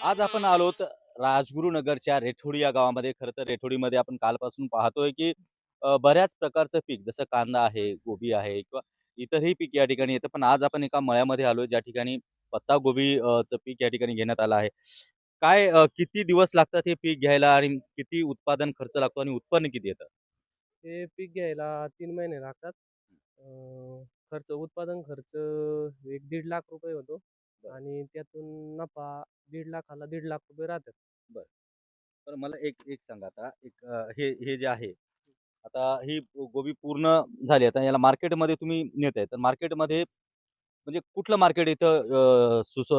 आज आपण आलोत राजगुरुनगरच्या रेठोडी या गावामध्ये. खरं तर रेठोडीमध्ये आपण कालपासून पाहतोय की बऱ्याच प्रकारचं पीक जसं कांदा आहे गोबी आहे किंवा इतरही पीक या ठिकाणी येतं. पण आज आपण एका मळ्यामध्ये आलोय ज्या ठिकाणी पत्ता गोबी पीक या ठिकाणी घेण्यात आलं आहे. काय किती दिवस लागतात हे पीक घ्यायला आणि किती उत्पादन खर्च लागतो आणि उत्पन्न किती येतं? हे पीक घ्यायला तीन महिने लागतात. खर्च उत्पादन खर्च एक दीड लाख रुपये होतो. आणि त्यातून नफा दीड लाखाला दीड लाख रुपये राहतात. तर मला एक एक सांगा आता. एक अ, हे हे जे आहे आता ही गोबी पूर्ण झाली. आता याला मार्केटमध्ये तुम्ही नेत आहे तर मार्केटमध्ये म्हणजे कुठलं मार्केट इथं अ, सुस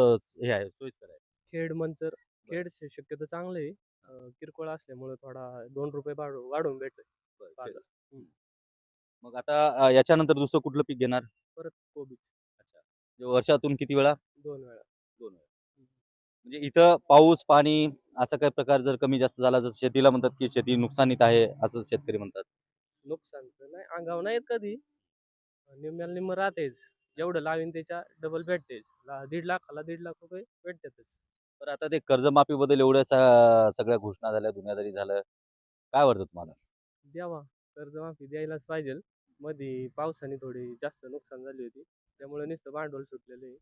हे आहे सोयीस्कर आहे? खेड मंचर खेड शे- शक्यतो चांगलं किरकोळ असल्यामुळे थोडा दोन रुपये वाढ- वाढून भेटतोय बरं, बाजार. ठीक. मग आता अ, याच्यानंतर दुसरं कुठलं पीक घेणार? परत कोबीच. म्हणजे वर्षातून किती वेळा? दोन वेळा. दोन वेळा. म्हणजे इथं पाऊस पाणी असा काही प्रकार जर कमी जास्त झाला जर शेतीला म्हणतात की शेती नुकसानीत आहे असं शेतकरी म्हणतात. नुकसान तर नाही अंगावर नाही येत कधी. निम्म्याला निम्म राहतेच. जेवढं लावीन त्याच्या डबल भेटतेच. ला- दीड लाखाला दीड लाख रुपये भेटतातच. तर आता ते कर्जमाफीबद्दल एवढ्या सा- सगळ्या घोषणा झाल्या दुनियादारी झालं. काय वाटतं तुम्हाला? द्यावा. कर्जमाफी द्यायलाच पाहिजे मध्ये पावसाने थोडी जास्त नुकसान झाली होती. त्यामुळे नुसतं भांडवल सुटलेलं आहे.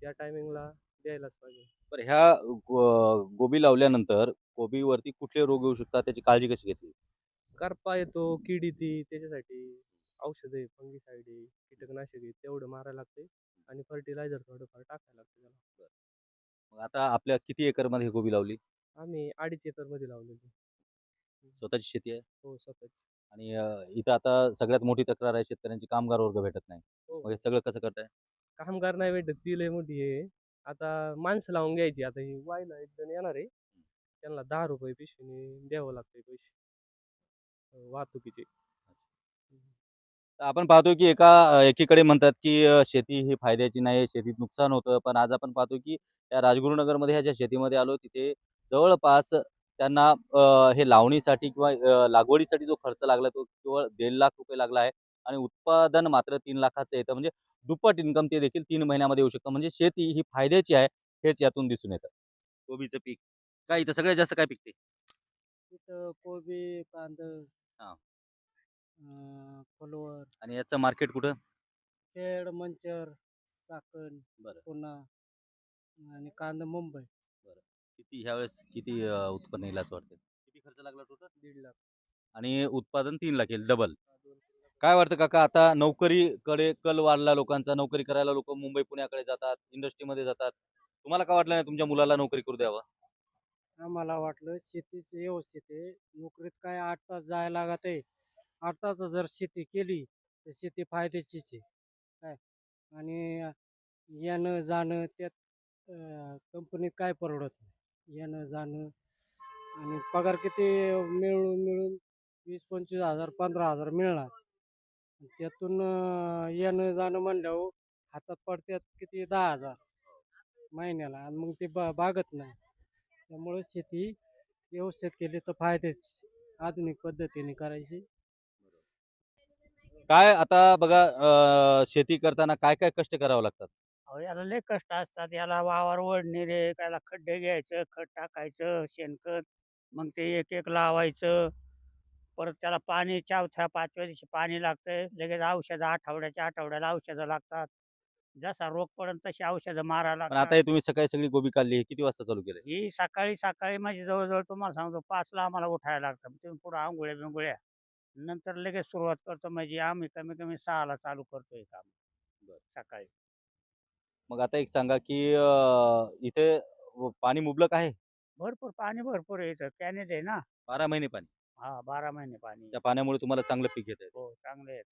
त्या टायमिंगला द्यायलाच पाहिजे. बरं ह्या गो- गोबी लावल्यानंतर गोबीवरती कुठले रोग येऊ शकतात त्याची काळजी कशी घेतली? करपा येतो कीड येते त्याच्यासाठी औषध फंगीसाईड आहे कीटकनाशक आहे तेवढं मारायला लागते आणि फर्टिलायझर थोडंफार टाकायला लागतं त्याला. मग आता आपल्या किती एकरमध्ये ही गोबी लावली? आम्ही अडीच एकरमध्ये लावलेली स्वतःची शेती आहे? हो स्वतःची. आणि अं, इथं आता सगळ्यात मोठी तक्रार आहे शेतकऱ्यांची कामगार वर्ग भेटत नाही. हो. मग हे सगळं कसं करताय? कामगार नाही भेटत ती लय मोठी आहे. आता माणसं लावून घ्यायची आता ही वायला एक जण येणार आहे. त्यांना दहा रुपये पिशवीने द्यावं लागते पैसे. वाहतुकीचे. आपण पाहतो की एका एकीकडे म्हणतात की अं, शेती ही फायद्याची नाही शेतीत नुकसान होतं. पण आज आपण पाहतो की या राजगुरुनगरमध्ये ह्या ज्या शेतीमध्ये आलो तिथे जवळपास त्यांना अं, हे लावणीसाठी किंवा अं, लागवडीसाठी जो खर्च लागला तो केवळ दीड लाख रुपये लागला आहे. आणि उत्पादन मात्र तीन लाखाचं येतं म्हणजे दुप्पट इन्कम ते देखील तीन महिन्यामध्ये येऊ शकतं. म्हणजे शेती ही फायद्याची आहे हेच यातून दिसून येतं. कोबीचं पीक. काय इथं सगळ्यात जास्त काय पिकते तिथं कोबी कांद. हा. फुलवर आणि याचं मार्केट कुठं? खेड मंचर चाकण बरं. पुणा आणि कांदा मुंबई. किती ह्यावेळेस किती अं, उत्पन्न येईल असं वाटतं किती खर्च लागला टोटल दीड लाख. आणि उत्पादन तीन लाख येईल डबल. काय वाटतं काका? आता नोकरीकडे कल वाढला लोकांचा नोकरी करायला लोक मुंबई पुण्याकडे जातात इंडस्ट्रीमध्ये जातात. तुम्हाला काय वाटलं नाही तुमच्या मुलाला नोकरी करू द्यावा? आम्हाला वाटलं शेतीच व्यवस्थित आहे. नोकरीत काय आठ तास जायला लागत आहे. आठ तास जर शेती केली तर शेती फायद्याचीच आहे. काय? आणि येणं जाणं त्यात कंपनीत काय परवडत नाही. येणं जाणं आणि पगार किती मिळून मिळून वीस पंचवीस हजार पंधरा हजार मिळणार. त्यातून येणं जाणं म्हणल्यावर हातात पडतात किती दहा हजार महिन्याला आणि मग ते बा बागत नाही. त्यामुळे शेती व्यवस्थित केली तर फायद्याची आधुनिक पद्धतीने करायची. काय आता बघा अं, शेती करताना काय काय कष्ट करावं लागतात? अहो याला लय कष्ट असतात. याला वावर ओढणे रे त्याला खड्डे घ्यायचं खत टाकायचं शेणखत मग ते एक एक लावायचं. परत त्याला पाणी चौथ्या पाचव्या दिवशी पाणी लागतंय. लगेच औषधं आठवड्याच्या आठवड्याला औषधं लागतात. जसा रोग पडन तशी औषधं मारायला पण आता हे तुम्ही सकाळी सगळी गोबी काढली हे किती वाजता चालू केलंय? ही सकाळी सकाळी म्हणजे जवळजवळ तुम्हाला सांगतो पाचला आम्हाला उठायला लागतं. मग तिथून पुढं आंघोळ्या बिंगोळ्या नंतर लगेच सुरुवात करतो म्हणजे आम्ही कमी कमी सहाला चालू करतोय काम सकाळी. मग आता एक सांगा की अं, इथे पाणी मुबलक आहे? भरपूर पाणी भरपूर आहे इथं. कॅनेट आहे ना? बारा महिने पाणी. हा बारा महिने पाणी. त्या पाण्यामुळे तुम्हाला चांगलं पीक येत हो चांगले आहेत.